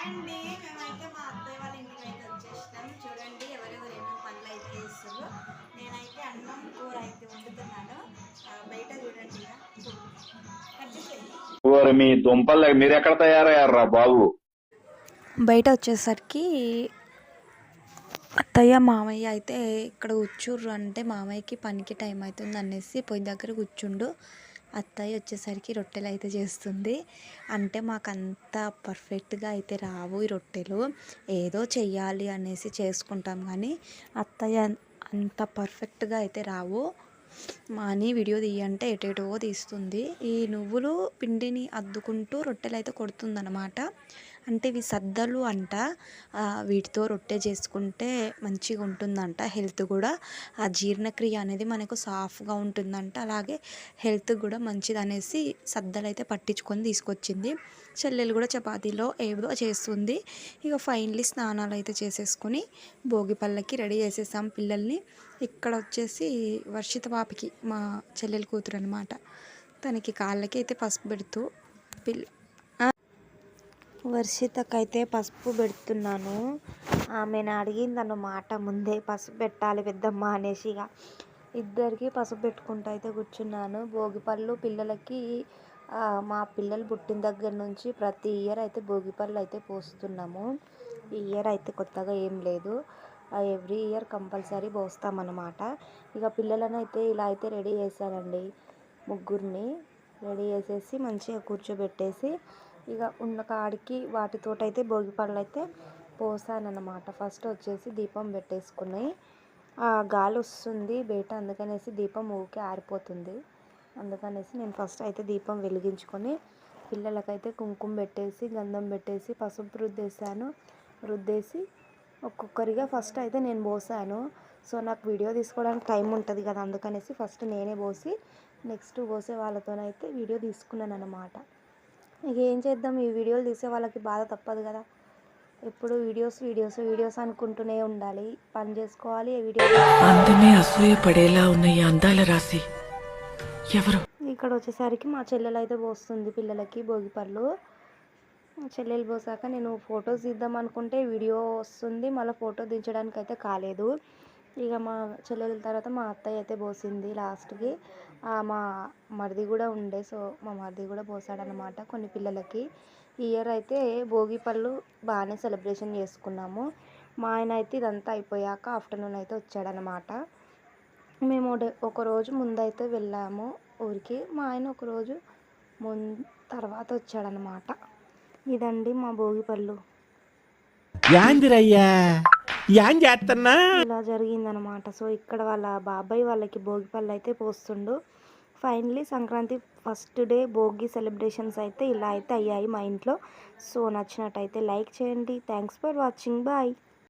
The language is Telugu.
మేమైతే మా అత్తయ్య వాళ్ళ ఇంటికి అయితే చూడండి ఎవరెవరు ఏమేమి పనులు అయితే చేస్తారు నేనైతే అన్నం కూర అయితే వండుతున్నాను. బయట చూడండి మీ దుంపలు మీరు ఎక్కడ తయారయ్యారా బాబు? బయట వచ్చేసరికి అత్తయ్య మామయ్య అయితే ఇక్కడ కూర్చుర్రు. అంటే మామయ్యకి పనికి టైం అవుతుంది అనేసి పొయ్యి దగ్గర కూర్చుండు. అత్తయ్య వచ్చేసరికి రొట్టెలు అయితే చేస్తుంది. అంటే మాకు అంత పర్ఫెక్ట్గా అయితే రావు ఈ రొట్టెలు. ఏదో చెయ్యాలి అనేసి చేసుకుంటాం కానీ అత్తయ్య అంత పర్ఫెక్ట్గా అయితే రావు. మాని వీడియో తీయంటే ఎటేటో తీస్తుంది. ఈ నువ్వులు పిండిని అద్దుకుంటూ రొట్టెలు అయితే కొడుతుందన్నమాట. అంటే ఇవి సద్దలు అంట. వీటితో రొట్టె చేసుకుంటే మంచిగా ఉంటుందంట. హెల్త్ కూడా. ఆ జీర్ణక్రియ అనేది మనకు సాఫ్గా ఉంటుందంట. అలాగే హెల్త్ కూడా మంచిది అనేసి సద్దలు అయితే పట్టించుకొని తీసుకొచ్చింది. చెల్లెలు కూడా చపాతీలో ఏదో చేస్తుంది. ఇక ఫైనలీ స్నానాలు అయితే చేసేసుకొని భోగి పళ్ళకి రెడీ చేసేసాం పిల్లల్ని. ఇక్కడ వచ్చేసి వర్షిత పాపకి మా చెల్లెలు కూతురు అనమాట తనకి కాళ్ళకి అయితే పసుపు పెడుతూ పిల్ల వర్షితకైతే పసుపు పెడుతున్నాను. ఆమెను అడిగింది అన్నమాట ముందే పసుపు పెట్టాలి పెద్దమ్మ అనేసి ఇక ఇద్దరికి పసుపు పెట్టుకుంటూ అయితే కూర్చున్నాను. భోగిపళ్ళు పిల్లలకి మా పిల్లలు పుట్టిన దగ్గర నుంచి ప్రతి ఇయర్ అయితే భోగిపళ్ళు అయితే పోస్తున్నాము. ఈ ఇయర్ అయితే కొత్తగా ఏం లేదు. ఎవ్రీ ఇయర్ కంపల్సరీ పోస్తామన్నమాట. ఇక పిల్లలను అయితే ఇలా అయితే రెడీ చేశానండి ముగ్గురిని. రెడీ చేసేసి మంచిగా కూర్చోబెట్టేసి ఇక ఉన్న కాడికి వాటితోటైతే భోగి పళ్ళు అయితే పోసానన్నమాట. ఫస్ట్ వచ్చేసి దీపం పెట్టేసుకున్నాయి. ఆ గాలి వస్తుంది బయట అందుకనేసి దీపం ఊకే ఆరిపోతుంది. అందుకనేసి నేను ఫస్ట్ అయితే దీపం వెలిగించుకొని పిల్లలకైతే కుంకుమ పెట్టేసి గంధం పెట్టేసి పసుపు రుద్దేశాను. రుద్దేసి ఒక్కొక్కరిగా ఫస్ట్ అయితే నేను పోసాను. సో నాకు వీడియో తీసుకోవడానికి టైం ఉంటుంది కదా అందుకనేసి ఫస్ట్ నేనే పోసి నెక్స్ట్ పోసే వాళ్ళతోనైతే వీడియో తీసుకున్నాను అనమాట ఏం చేద్దాం? ఈ వీడియోలు తీసే వాళ్ళకి బాధ తప్పదు కదా. ఎప్పుడు వీడియోస్ వీడియోస్ వీడియోస్ అనుకుంటూనే ఉండాలి. పని చేసుకోవాలి వీడియో అందమే అసూయ పడేలా ఉన్న ఈ అందాల రాశి. ఎవరు? ఇక్కడ వచ్చేసరికి మా చెల్లెలు అయితే పోస్తుంది పిల్లలకి భోగి పళ్ళు మా చెల్లెలు పోసాక నేను ఫొటోస్ తీద్దాం అనుకుంటే వీడియో వస్తుంది. మళ్ళీ ఫోటో దించడానికి అయితే కాలేదు. ఇక మా చెల్లెల తర్వాత మా అత్తయ్య అయితే పోసింది లాస్ట్కి. మా మరిది కూడా ఉండే సో మా మరిది కూడా పోసాడనమాట కొన్ని పిల్లలకి. ఈ ఇయర్ అయితే భోగి పళ్ళు బాగానే సెలబ్రేషన్ చేసుకున్నాము. మా ఆయన అయితే ఇదంతా అయిపోయాక ఆఫ్టర్నూన్ అయితే వచ్చాడనమాట మేము డే- ఒక రోజు ముందైతే వెళ్ళాము ఊరికి. మా ఆయన ఒకరోజు ముం తర్వాత వచ్చాడనమాట ఇదండి మా భోగి పళ్ళు. ఏం చేస్తున్నా ఇలా జరిగిందనమాట. సో ఇక్కడ వాళ్ళ బాబాయ్ వాళ్ళకి భోగి పళ్ళు అయితే పోస్తుండు. Finally Sankranti first day Bhogi celebrations అయితే ఇలా అయితే అయ్యాయి మా ఇంట్లో. సో నచ్చినట్టయితే లైక్ చేయండి. Thanks for watching. బాయ్.